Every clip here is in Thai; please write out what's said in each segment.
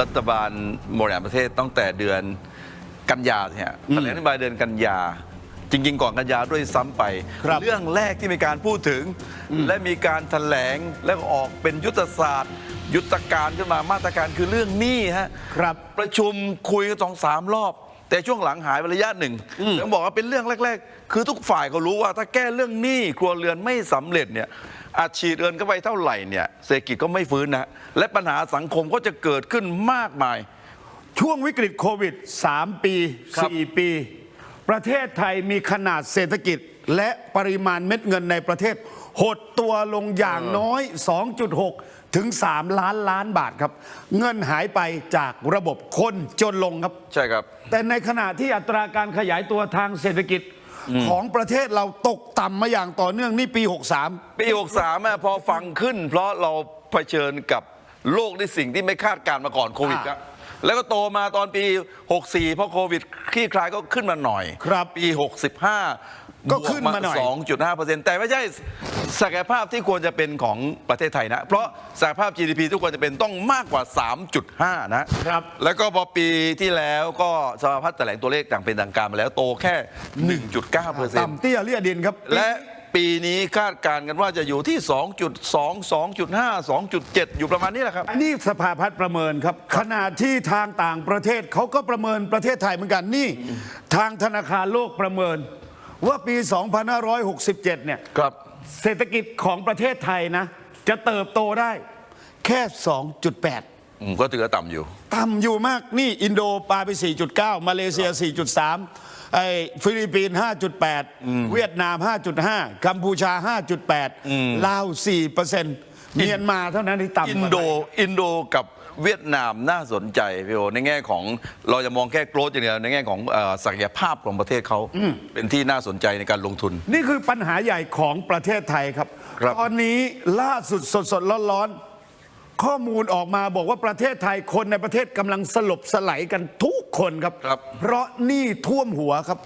รัฐบาลบริหารประเทศตั้งแต่เดือนกันยาเนี่ยแถลงนโยบายเดือนกันยา จริง ๆ ก่อนกันยาด้วยซ้ำไปครับเรื่องแรกที่มีการพูดถึง และมีการแถลงแล้วก็ออกเป็นยุทธศาสตร์ ยุทธการขึ้นมามาตรการคือเรื่องหนี้ฮะครับประชุมคุยกันสองสามรอบ แต่ช่วงหลังหายไประยะหนึ่งต้องบอกว่าเป็นเรื่องแรก ๆ คือทุกฝ่ายก็รู้ว่า ถ้าแก้เรื่องหนี้ครัวเรือนไม่สำเร็จเนี่ยอาชีพเอินเข้าไปเท่าไหร่เนี่ยเศรษฐกิจก็ไม่ฟื้นนะและปัญหาสังคมก็จะเกิดขึ้นมากมาย ช่วงวิกฤตโควิด 3 ปีครับ4ปี ประเทศไทยมีขนาดเศรษฐกิจ และปริมาณเม็ดเงินในประเทศ หดตัวลงอย่างน้อย 2.6 ถึง 3 ล้านล้านบาทครับ เงินหายไปจากระบบคนจนลงครับ ใช่ครับ แต่ในขณะที่อัตราการขยายตัวทางเศรษฐกิจของประเทศเราตกต่ำมาอย่างต่อเนื่องนี่ปี 63 ปี 63อะพอฟังขึ้น เพราะเราเผชิญกับโลกในสิ่งที่ไม่คาดการณ์มาก่อนโควิดอ่าครับ แล้วก็โตมาตอนปี 64 เพราะโควิดคลี่คลายก็ขึ้นมาหน่อย ครับปี 65ก็ขึ้นมาหน่อย 2.5%แต่ไม่ใช่ศักยภาพที่ควรจะเป็นของประเทศไทยนะ เพราะศักยภาพ GDP ทุกคนจะเป็นต้องมากกว่า 3.5 นะ ครับ แล้วก็พอปีที่แล้วก็สภาพัฒน์แถลงตัวเลขต่างเป็นทางการมาแล้วโตแค่ 1.9%ต่ำเตี้ยเลี่ยดินครับและ ปีนี้คาดการณ์กันว่าจะอยู่ที่ 2.2 2.5 2.7 อยู่ประมาณนี้แหละครับ อันนี้สภาพัฒน์ประเมินครับ ขณะที่ทางต่างประเทศเขาก็ประเมินประเทศไทยเหมือนกันนี่ ทางธนาคารโลกประเมิน ว่าปี 2567 เนี่ยครับ เศรษฐกิจของประเทศไทยนะ จะเติบโตได้แค่ 2.8อืมก็ถือว่าต่ำอยู่ ต่ำอยู่มากนี่อินโดปาไป 4.9 มาเลเซีย 4.3 ไอ้ฟิลิปปินส์5.8 เวียดนาม 5.5 กัมพูชา 5.8 ลาว 4%เมียนมาเท่านั้นที่ต่ำกว่าอินโดอินโดกับเวียดนามน่าสนใจพี่โอในแง่ของเราจะมองแค่โกรธอย่างเดียวในแง่ของเอ่อศักยภาพของประเทศเขาเป็นที่น่าสนใจในการลงทุน นี่คือปัญหาใหญ่ของประเทศไทยครับครับตอนนี้ล่าสุดสดสดร้อนร้อนๆ ข้อมูลออกมาบอกว่าประเทศไทยคนในประเทศกำลังสลบสลายกันทุกคนครับ ครับ เพราะหนี้ท่วมหัวครับ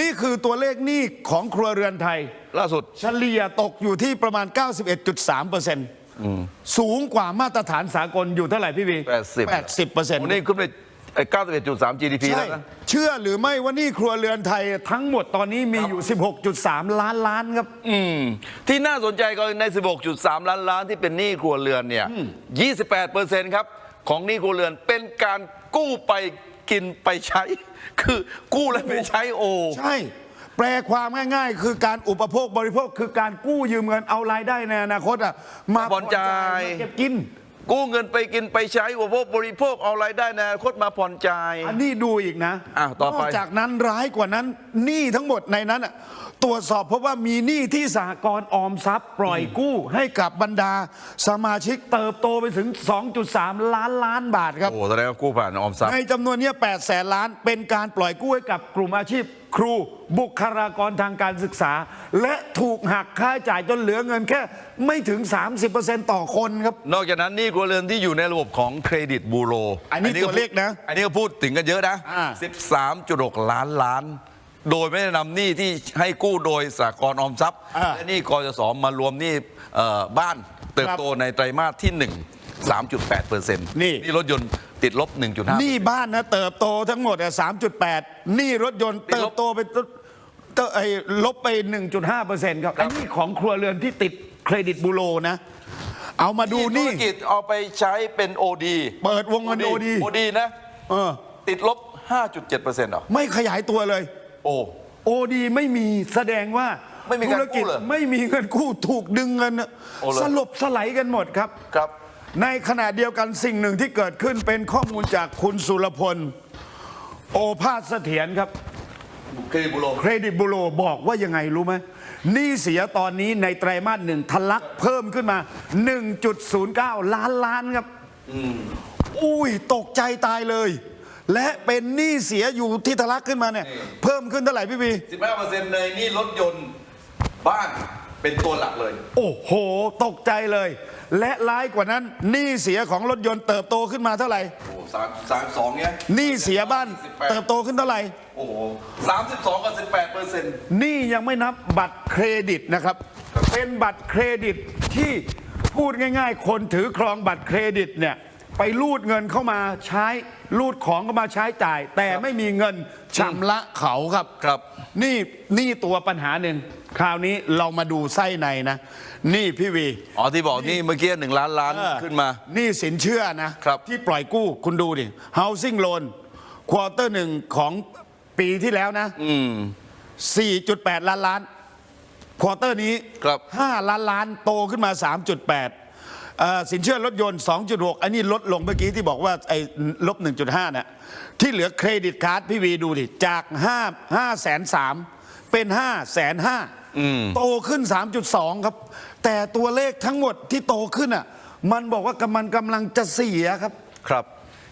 นี่คือตัวเลขหนี้ของครัวเรือนไทย ล่าสุด เฉลี่ยตกอยู่ที่ประมาณ 91.3เปอร์เซ็นต์สูงกว่ามาตรฐานสากลอยู่เท่าไหร่พี่บี80 80เปอร์เซ็นต์วันนี้ขึ้นไป ไอ้91.3 GDP ใช่ แล้วนะ เชื่อหรือไม่ว่าหนี่ครัวเรือนไทยทั้งหมดตอนนี้มีอยู่ 16.3 ล้านล้านครับ อืมที่น่าสนใจก็ใน 16.3 ล้านล้านที่เป็นหนี้ครัวเรือนเนี่ย 28เปอร์เซ็นต์ครับ ของหนี้ครัวเรือนเป็นการกู้ไปกินไปใช้ คือกู้แล้วไปใช้โอ ใช่ แปลความง่าย ๆ คือการอุปโภคบริโภคคือการกู้ยืมเงินเอารายได้ในอนาคตอะมาผ่อนจ่าย มาเก็บกิน กู้เงินไปกินไปใช้อุปโภคบริโภคเอารายได้ในอนาคตมาผ่อนจ่าย อันนี้ดูอีกนะอะต่อไป นอกจากนั้นร้ายกว่านั้นหนี้ทั้งหมดในนั้นอะตรวจสอบเพราะว่ามีหนี้ที่สหกรณ์ออมทรัพย์ ปล่อยกู้ให้กับบรรดา สมาชิกเติบโตไปถึง 2.3 ล้านล้านบาทครับ โอ้แสดงว่ากู้ผ่านออมทรัพย์ ในจำนวนเนี้8แสนล้านเป็นการปล่อยกู้ให้กับกลุ่มอาชีพ ครูบุคลากรทางการศึกษา และถูกหักค่าใช้จ่ายจนเหลือเงินแค่ไม่ถึง 30%ต่อคนครับ นอกจากนั้นหนี้ครัวเรือนที่อยู่ในระบบของเครดิตบูโรอันนี้ตัวเลขนะอันนี้ก็พูดถึงกันเยอะนะ อ่า 13.6 ล้านล้าน โดยไม่ได้นำหนี้ที่ให้กู้โดยสากลออมทรัพย์ อ่าและหนี้กยศมารวมหนี้เอ่อบ้านเติบโตในไตรมาสที่ 1 3.8เปอร์เซ็นต์นี่ นี่รถยนต์ ติดลบ 1.5 หนี้บ้านนะเติบโตทั้งหมดอะ3.8หนี้รถยนต์ติดลบเติบโตไปเติบไอ้ลบไป 1.5%ครับอันนี้ของครัวเรือนที่ติดเครดิตบูโรนะ เอามาดูธุนี่รกิจเอาไปใช้เป็น OD เปิดวงเงิน OD OD นะเออติดลบ 5.7เปอร์เซ็นต์หรอไม่ขยายตัวเลย โอ้โอดีไม่มีแสดงว่าไม่มีการธุรกิจกู้เหรอไม่มีเงินกู้ถูกดึงเงินน่ะโอ้เหรอสลบสไลด์กันหมดครับครับ ในขณะเดียวกันสิ่งหนึ่งที่เกิดขึ้นเป็นข้อมูลจากคุณสุรพล โอภาสเสถียรครับ เครดิตบูโรเครดิตบูโรบอกว่ายังไงรู้ไหมหนี้เสียตอนนี้ในไตรมาสหนึ่งทะลักเพิ่มขึ้นมา 1.09 ล้านล้านครับอุ้ยตกใจตายเลย และเป็นหนี้เสียอยู่ที่ทะลักขึ้นมาเนี่ย เพิ่มขึ้นเท่าไหร่พี่บี 15%ในนี่รถยนต์บ้าน เป็นตัวหลักเลย โอ้โห ตกใจเลย และร้ายกว่านั้นหนี้เสียของรถยนต์เติบโตขึ้นมาเท่าไหร่โอ้สามสามสองเนี้ยหนี้เสียบ้านเติบโตขึ้นเท่าไหร่โอ้โหสามสิบสองกับสิบแปดเปอร์เซ็นต์ หนี่ยังไม่นับบัตรเครดิตนะครับ เป็นบัตรเครดิตที่พูดง่าย ๆ คนถือครองบัตรเครดิตเนี่ย ไปรูดเงินเข้ามาใช้รูดของเข้ามาใช้จ่าย แต่ไม่มีเงินชำระเขาครับครับ นี่นี่ตัวปัญหาหนึ่งคราวนี้เรามาดูไส้ในนะ นี่พี่วี อ๋อที่บอกนี่เมื่อกี้หนึ่งล้านล้านเออขึ้นมา นี่สินเชื่อนะครับ ที่ปล่อยกู้คุณดูดิ housing loan ควอเตอร์หนึ่งของปีที่แล้วนะอืม4.8 ล้านล้าน ควอเตอร์นี้ครับ5ล้านล้านโตขึ้นมา 3.8เอ่อ สินเชื่อรถยนต์ 2.6 อันนี้ลดลงเมื่อกี้ที่บอกว่าไอ้ลบ 1.5 น่ะที่เหลือเครดิตการ์ดพี่วีดูดิ จาก 5 5แสน3เป็น 5 แสน5โตขึ้น 3.2 ครับ แต่ตัวเลขทั้งหมดที่โตขึ้นอะมันบอกว่ากำมันกำลังจะเสียครับครับ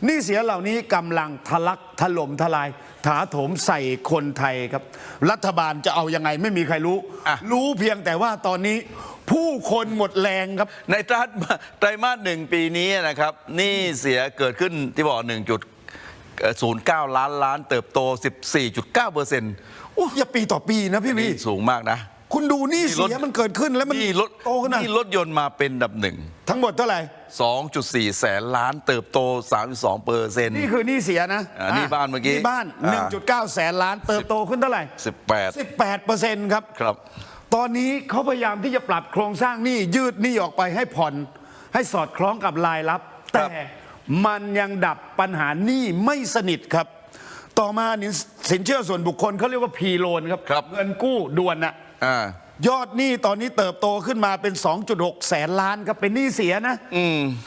หนี่เสียเหล่านี้กำลังทะลักถล่มทลาย ถาโถมใส่คนไทยครับ รัฐบาลจะเอายังไงไม่มีใครรู้อะรู้เพียงแต่ว่าตอนนี้ ผู้คนหมดแรงครับ ในไตรมาสไตรมาสหนึ่งปีนี้นะครับหนี่เสียเกิดขึ้นที่บอก1.09 ล้านล้านเติบโต 14.9เปอร์เซ็นต์โอ้ยอย่าปีต่อปีนะพี่วีนี่สูงมากนะ คุณดูหนี่เสียมันเกิดขึ้นแล้วมันนี่รถโตขึ้นนะนี่รถยนต์มาเป็นอันดับหนึ่ง ทั้งหมดเท่าไหร่ 2.4 แสนล้านเติบโต 32เปอร์เซ็นต์ นี่คือหนี่เสียนะอ่านี่บ้านเมื่อกี้นี่บ้าน อ่า 1.9 แสนล้านเติบโตขึ้นเท่าไหร่ 18 18เปอร์เซ็นต์ครับ ครับ ตอนนี้เขาพยายามที่จะปรับโครงสร้างหนี้ยืดหนี้ออกไปให้ผ่อน ให้สอดคล้องกับรายรับครัแต่บมันยังดับปัญหาหนี้ไม่สนิทครับ ต่อมานี่สินเชื่อส่วนบุคคลเขาเรียกว่าพีโลนครับครับเงินกู้ด่วนน่ะอ่ายอดหนี้ตอนนี้เติบโตขึ้นมาเป็น 2.6 แสนล้านครับเป็นหนี้เสียนะ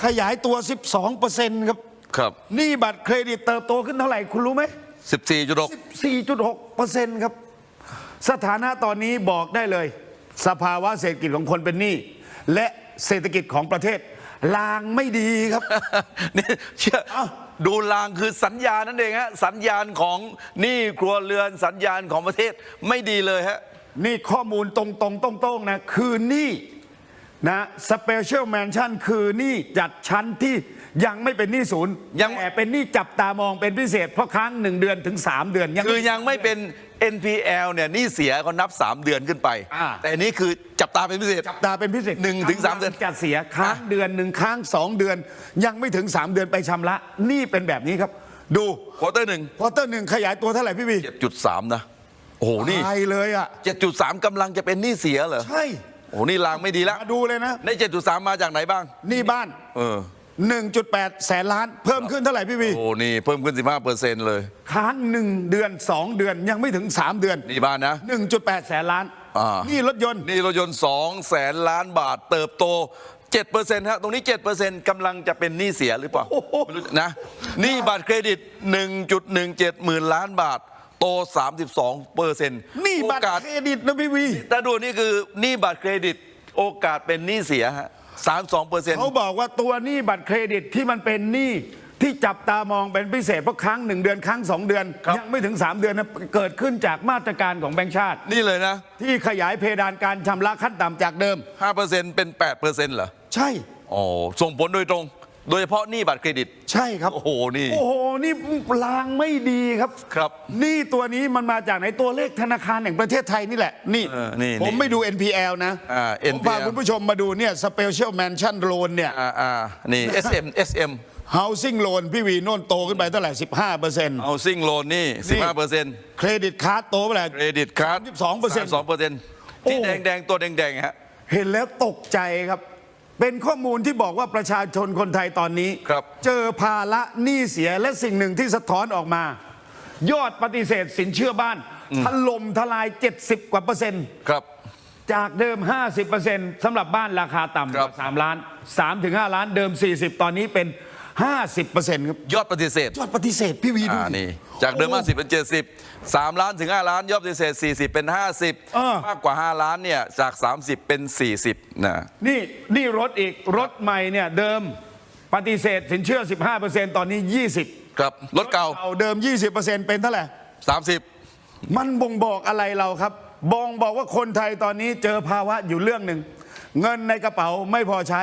ขยายตัว 12เปอร์เซ็นต์ครับครับหนี้บัตรเครดิตเติบโตขึ้นเท่าไหร่คุณรู้ไหม14.6 4.6เปอร์เซ็นต์ครับ สถานะตอนนี้บอกได้เลย สภาวะเศรษฐกิจของคนเป็นหนี้และเศรษฐกิจของประเทศ ลางไม่ดีครับ นี่เชื่อเอ้าดูลางคือสัญญาณนั่นเองฮะสัญญาณของหนี้ครัวเรือนสัญญาณของประเทศไม่ดีเลยฮะนี่ข้อมูลตรงๆตรงๆนะคือหนี้นะสเปเชียลแมนชั่นคือหนี้จัดชั้นที่ ยังไม่เป็นหนี้ศูนย์ยัง แต่เป็นหนี้จับตามองเป็นพิเศษ เพราะค้างหนึ่งเดือนถึง 3 เดือนยัง คือยังไม่เป็น NPL เนี่ยหนี่เสียเขานับ 3 เดือนขึ้นไป อ่า แต่อันนี้คือจับตาเป็นพิเศษ จับตาเป็นพิเศษหนึ่งถึงสามเดือน จะเสียค้างเดือนหนึ่งค้างสองเดือน ยังไม่ถึง 3 เดือนไปชำระหนี่เป็นแบบนี้ครับ ดูควอเตอร์หนึ่งควอเตอร์หนึ่งขยายตัวเท่าไหร่พี่บี7.3 นะ โอ้โห นี่ ตายเลยอะ7.3กำลังจะเป็นหนี้เสียเหรอใช่โอ้โหนี่ลางไม่ดีแล้วมาดูเลยนะใน7.3 มาจากไหนบ้าง หนี่บ้าน เออ 1.8 แสนล้าน เพิ่มขึ้นเท่าไหร่พี่บีโอ้นี่เพิ่มขึ้น 15เปอร์เซ็นต์เลยค้างหนึ่งเดือน 2 เดือนยังไม่ถึง 3 เดือน นี่บ้านนะ 1.8 แสนล้านอ่านี่รถยนต์ นี่รถยนต์2แสนล้านบาทเติบโต7%ฮะตรงนี้7%กำลังจะเป็นหนี้เสียหรือเปล่าไม่รู้นะหนี้บัตรเครดิต 1.17 หมื่นล้านบาท โต 32เปอร์เซ็นต์นี่บัตรโอกาสเครดิตนะพี่บีถ้าดูนี่คือหนี้บัตรเครดิต โอกาสเป็นหนี้เสียฮะ 32เปอร์เซ็นต์เขาบอกว่าตัวหนี้บัตรเครดิตที่มันเป็นหนี้ที่จับตามองเป็นพิเศษเพราะครั้งหนึ่งเดือนครั้งสองเดือน ยังไม่ถึง 3 เดือนนะเกิดขึ้นจากมาตรการของแบงก์ชาติ นี่เลยนะ ที่ขยายเพดานการชำระขั้นต่ำจากเดิม5%เป็น8%เหรอ ใช่ อ๋อ ส่งผลโดยตรง โดยเฉพาะหนี้บัตรเครดิต ใช่ครับ โอ้โหนี่ โอ้โห นี่ลางไม่ดีครับครับหนี่ตัวนี้มันมาจากไหนตัวเลขธนาคารแห่งประเทศไทยนี่แหละ นี่ เออนี่ผมนี่ไม่ดู NPL นะอ่าผมพา NPL คุณผู้ชมมาดูเนี่ย Special Mansion Loan เนี่ย อ่าอ่านี่ SM SM Housing Loan พี่วีโน่นโตขึ้นไปเท่าไหร่ 15เปอร์เซ็นต์ เอาซิ่งโลนนี่นี่ 15เปอร์เซ็นต์เครดิตคาร์ดโตไปเท่าไหร่ เครดิตการ์ด32% 2เปอร์เซ็นต์ที่โอ้ แดงแดงๆตัวแดงแดงๆฮะ เห็นแล้วตกใจครับ เป็นข้อมูลที่บอกว่าประชาชนคนไทยตอนนี้ ครับ เจอภาระหนี้เสียและสิ่งหนึ่งที่สะท้อนออกมา ยอดปฏิเสธสินเชื่อบ้านถล่มทลาย 70 กว่าเปอร์เซ็นต์ ครับ จากเดิม 50%สำหรับบ้านราคาต่ำกครัว่าบ3ล้าน3ถึง5ล้านเดิม 40 ตอนนี้เป็น 50%ครับ ยอดปฏิเสธยอดปฏิเสธพี่วีดูอ่าดินี่จากเดิม50 เป็น 70 3 ล้านถึง 5 ล้าน ยอดปฏิเสธ 40 เป็น เออ 50 มากกว่า 5 ล้านเนี่ยจาก 30 เป็น 40นะนี่นี่รถอีกรถใหม่เนี่ยเดิมปฏิเสธสินเชื่อ 15%ตอนนี้ 20ครับรถเก่า เดิม 20%เป็นเท่าไหร่ 30 มันบ่งบอกอะไรเราครับบ่งบอกว่าคนไทยตอนนี้เจอภาวะอยู่เรื่องหนึ่ง เงินในกระเป๋าไม่พอใช้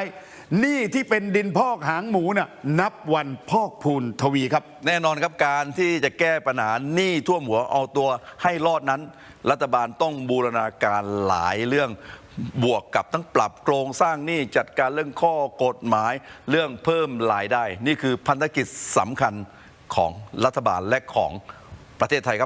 หนี้ที่เป็นดินพอกหางหมูน่ะนับวันพอกพูนทวีครับ แน่นอนครับการที่จะแก้ปัญหาหนี้ท่วมหัวเอาตัวให้รอดนั้น รัฐบาลต้องบูรณาการหลายเรื่องบวกกับทั้งปรับโครงสร้างหนี้จัดการเรื่องข้อกฎหมาย เรื่องเพิ่มรายได้ นี่คือพันธกิจสำคัญของรัฐบาลและของประเทศไทยครับ